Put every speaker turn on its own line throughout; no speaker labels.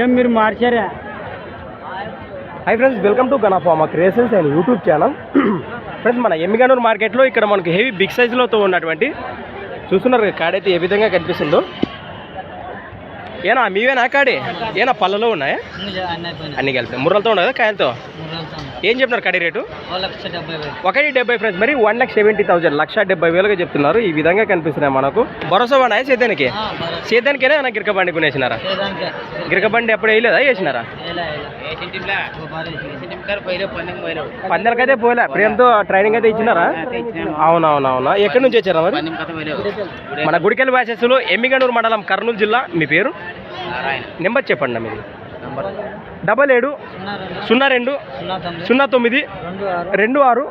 ఏం మీరు మార్చారా?
Hi friends welcome to గణఫామా creations and YouTube channel friends మన ఎమ్మిగనూరు మార్కెట్లో ఇక్కడ మనకు హెవీ బిగ్ సైజులో ఉన్నటువంటి చూస్తున్నారు కదా కాడైతే ఏ విధంగా కనిపిస్తుందో. ఏనా మీవేనా కాడే? ఏనా పళ్ళలో ఉన్నాయా? అన్ని కలిపి ముర్రలతో ఉన్నాయి కదా కాయలతో ఏం చెప్తున్నారు కడి రేటు?
లక్ష
ఒకటి డెబ్బై ఫ్రెండ్స్ మరి వన్ లాక్ సెవెంటీ థౌసండ్ లక్ష డెబ్బై వేలుగా చెప్తున్నారు. ఈ విధంగా కనిపిస్తున్నాయి మనకు. భరోసా ఉన్నాయా సేద్యానికి? సేద్యానికేనా ఏమైనా గిరక బండి కొనేసినారా? గిరక బండి ఎప్పుడు వేయలేదా? వేసినారా? పందెలకైతే పోలే. ప్రేమతో ట్రైనింగ్ అయితే ఇచ్చినారా? అవునవునవునా. ఎక్కడి నుంచి వచ్చారా మరి? మన గుడికెళ్ళి వ్యాసెస్లో ఎమ్మిగనూరు మండలం కర్నూలు జిల్లా. మీ పేరు? నెంబర్ చెప్పండి మీరు. డబల్ ఏడు సున్నా రెండు సున్నా తొమ్మిది రెండు ఆరు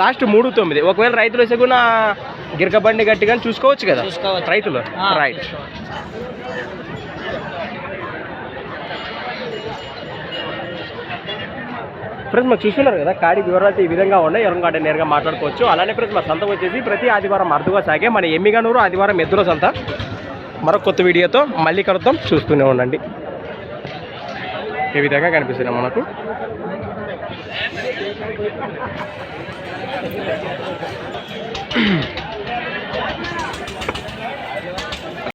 లాస్ట్ మూడు తొమ్మిది. ఒకవేళ రైతులు వేసే కూడా గిరక బండి గట్టి కానీ చూసుకోవచ్చు కదా. రైతులు? రైట్. ఫ్రెండ్స్ మాకు చూస్తున్నారు కదా? కాడి వివరాలు అయితే ఈ విధంగా ఉన్నాయి. ఎవరికాడ నేరుగా మాట్లాడుకోవచ్చు. అలానే ఫ్రెండ్స్ మా సంత వచ్చేసి ప్రతి ఆదివారం అరుదుగా సాగే మన ఎమ్మిగనూరు ఆదివారం ఎద్దుల సంత. మరొక కొత్త వీడియోతో మళ్ళీ కలుద్దాం. చూస్తూనే ఉండండి. ఈ విధంగా కనిపిస్తున్నాయి మనకు